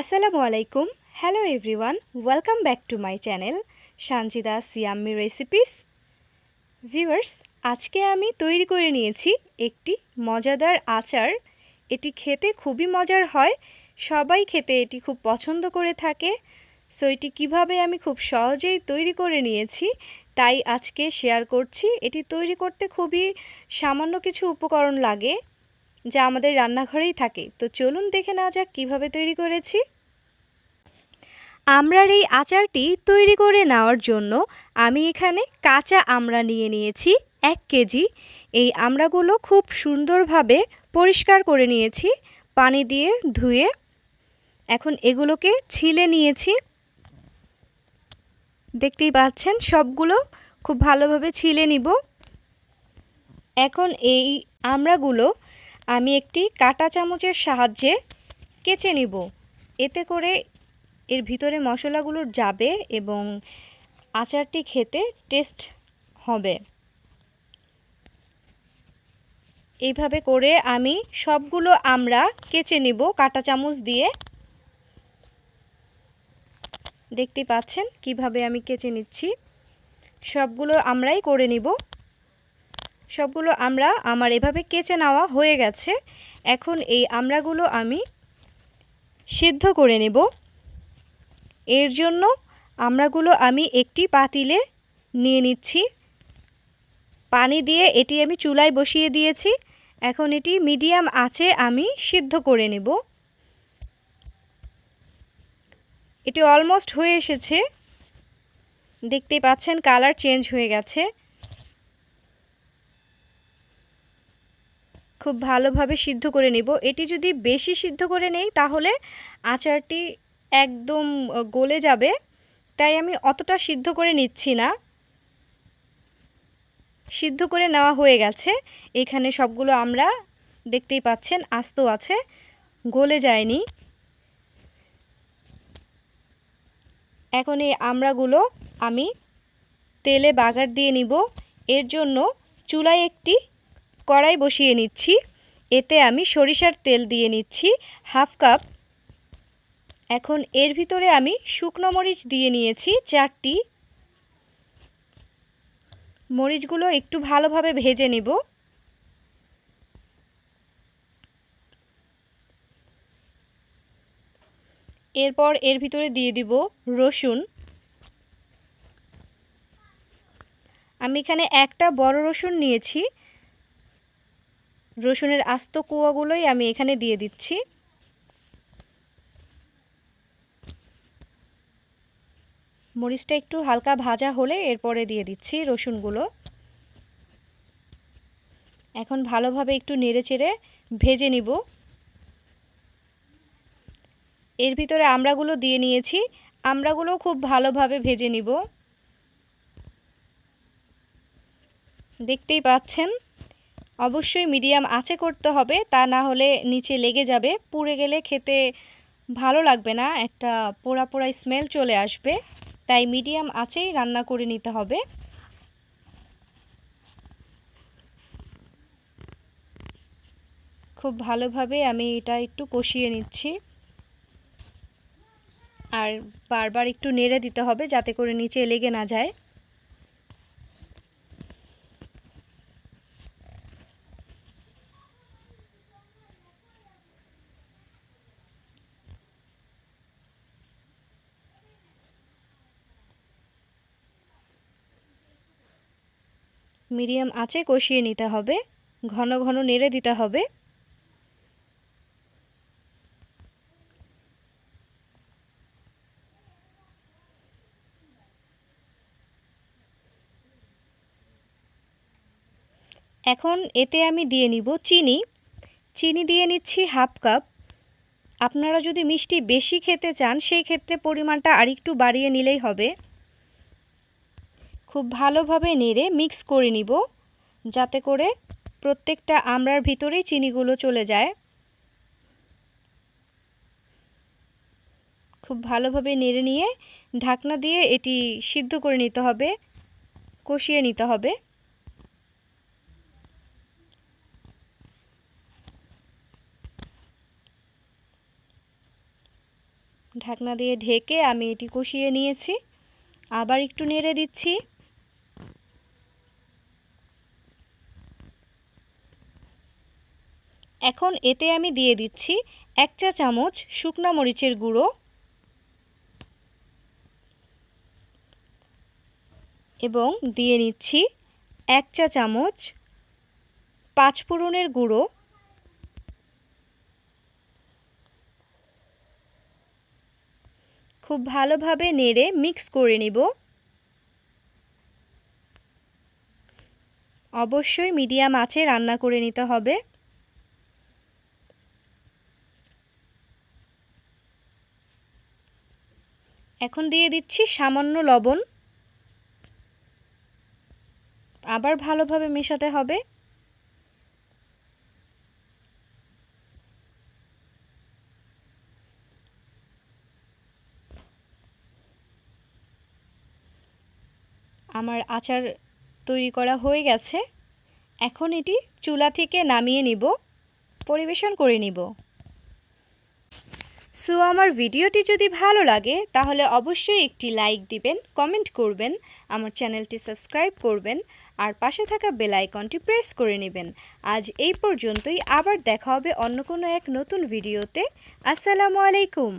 আসসালামু আলাইকুম। Hello everyone welcome back to my channel Sanjida Siyammi recipes viewers আজকে আমি তৈরি করে নিয়েছি একটি মজাদার আচার। এটি খেতে খুবই মজার হয়, সবাই খেতে এটি খুব পছন্দ করে থাকে। সো এটি কীভাবে আমি খুব সহজেই তৈরি করে নিয়েছি, তাই আজকে শেয়ার করছি। এটি তৈরি করতে খুবই সামান্য কিছু উপকরণ লাগে। যা আমাদের রান্নাঘরেই থাকে। তো চলুন দেখে নেওয়া যাক কীভাবে তৈরি করেছি। আমরার এই আচারটি তৈরি করে নেওয়ার জন্য আমি এখানে কাঁচা আমড়া নিয়ে নিয়েছি এক কেজি। এই আমড়াগুলো খুব সুন্দরভাবে পরিষ্কার করে নিয়েছি, পানি দিয়ে ধুয়ে। এখন এগুলোকে ছিলে নিয়েছি। দেখতেই পাচ্ছেন, সবগুলো খুব ভালোভাবে ছিলে নিব। এখন এই আমড়াগুলো আমি একটি কাটা চামচের সাহায্যে কেচে নিব। এতে করে এর ভিতরে মশলাগুলো যাবে এবং আচারটি খেতে টেস্ট হবে। এইভাবে করে আমি সবগুলো আমরা কেচে নিব কাটা চামচ দিয়ে। দেখতে পাচ্ছেন কীভাবে আমি কেচে নিচ্ছি? সবগুলো আমরাই করে নিব। সবগুলো আমরা আমার এভাবে কেচে নেওয়া হয়ে গেছে। এখন এই আমড়াগুলো আমি সিদ্ধ করে নেব। এর জন্য আমড়াগুলো আমি একটি পাতিলে নিয়ে নিচ্ছি। পানি দিয়ে এটি আমি চুলায় বসিয়ে দিয়েছি। এখন এটি মিডিয়াম আছে আমি সিদ্ধ করে নেব। এটি অলমোস্ট হয়ে এসেছে। দেখতে পাচ্ছেন কালার চেঞ্জ হয়ে গেছে। খুব ভালোভাবে সিদ্ধ করে নেব। এটি যদি বেশি সিদ্ধ করে নেই, তাহলে আচারটি একদম গলে যাবে। তাই আমি অতটা সিদ্ধ করে নিচ্ছি না। সিদ্ধ করে নেওয়া হয়ে গেছে। এখানে সবগুলো আমরা দেখতেই পাচ্ছেন, আস্ত আছে, গলে যায়নি। এখন এই আমড়াগুলো আমি তেলে বাগার দিয়ে নিব। এর জন্য চুলায় একটি কড়াই বসিয়ে নিচ্ছি। এতে আমি সরিষার তেল দিয়ে নিচ্ছি হাফ কাপ। এখন এর ভিতরে আমি শুকনো মরিচ দিয়ে নিয়েছি চারটি। মরিচগুলো একটু ভালোভাবে ভেজে নেব। এরপর এর ভিতরে দিয়ে দিব রসুন। আমি এখানে একটা বড় রসুন নিয়েছি। রসুনের আস্ত কুয়াগুলোই আমি এখানে দিয়ে দিচ্ছি। মরিচটা একটু হালকা ভাজা হলে এরপরে দিয়ে দিচ্ছি রসুনগুলো। এখন ভালোভাবে একটু নেড়ে চেড়ে ভেজে নিব। এর ভিতরে আমড়াগুলো দিয়ে নিয়েছি। আমড়াগুলো খুব ভালোভাবে ভেজে নিব। দেখতেই পাচ্ছেন? অবশ্যই মিডিয়াম আছে করতে হবে, তা না হলে নিচে লেগে যাবে। পুড়ে গেলে খেতে ভালো লাগবে না, একটা পোড়া পোড়া স্মেল চলে আসবে। তাই মিডিয়াম আছেই রান্না করে নিতে হবে। খুব ভালোভাবে আমি এটা একটু কষিয়ে নিচ্ছি। আর বারবার একটু নেড়ে দিতে হবে যাতে করে নিচে লেগে না যায়। মিডিয়াম আঁচে কষিয়ে নিতে হবে, ঘন ঘন নেড়ে দিতে হবে। এখন এতে আমি দিয়ে নিব চিনি। চিনি দিয়ে নিচ্ছি হাফ কাপ। আপনারা যদি মিষ্টি বেশি খেতে চান, সেই ক্ষেত্রে পরিমাণটা আরেকটু বাড়িয়ে নিলেই হবে। খুব ভালোভাবে নেড়ে মিক্স করে নিব, যাতে করে প্রত্যেকটা আমড়ার ভিতরেই চিনিগুলো চলে যায়। খুব ভালোভাবে নেড়ে নিয়ে ঢাকনা দিয়ে এটি সিদ্ধ করে নিতে হবে, কষিয়ে নিতে হবে। ঢাকনা দিয়ে ঢেকে আমি এটি কষিয়ে নিয়েছি। আবার একটু নেড়ে দিচ্ছি। এখন এতে আমি দিয়ে দিচ্ছি এক চা চামচ শুকনা মরিচের গুঁড়ো। এবং দিয়ে নিচ্ছি এক চা চামচ পাঁচফোড়নের গুঁড়ো। খুব ভালোভাবে নেড়ে মিক্স করে নিব। অবশ্যই মিডিয়াম আঁচে রান্না করে নিতে হবে। এখন দিয়ে দিচ্ছি সামান্য লবণ। আবার ভালোভাবে মেশাতে হবে। আমার আচার তৈরি করা হয়ে গেছে। এখন এটি চুলা থেকে নামিয়ে নিব, পরিবেশন করে নিব। সো আমার ভিডিওটি যদি ভালো লাগে, তাহলে অবশ্যই একটি লাইক দিবেন কমেন্ট করবেন, আমার চ্যানেলটি সাবস্ক্রাইব করবেন, আর পাশে থাকা বেল আইকনটি প্রেস করে নেবেন। আজ এই পর্যন্তই, আবার দেখা হবে অন্য কোনো এক নতুন ভিডিওতে আসসালামু আলাইকুম।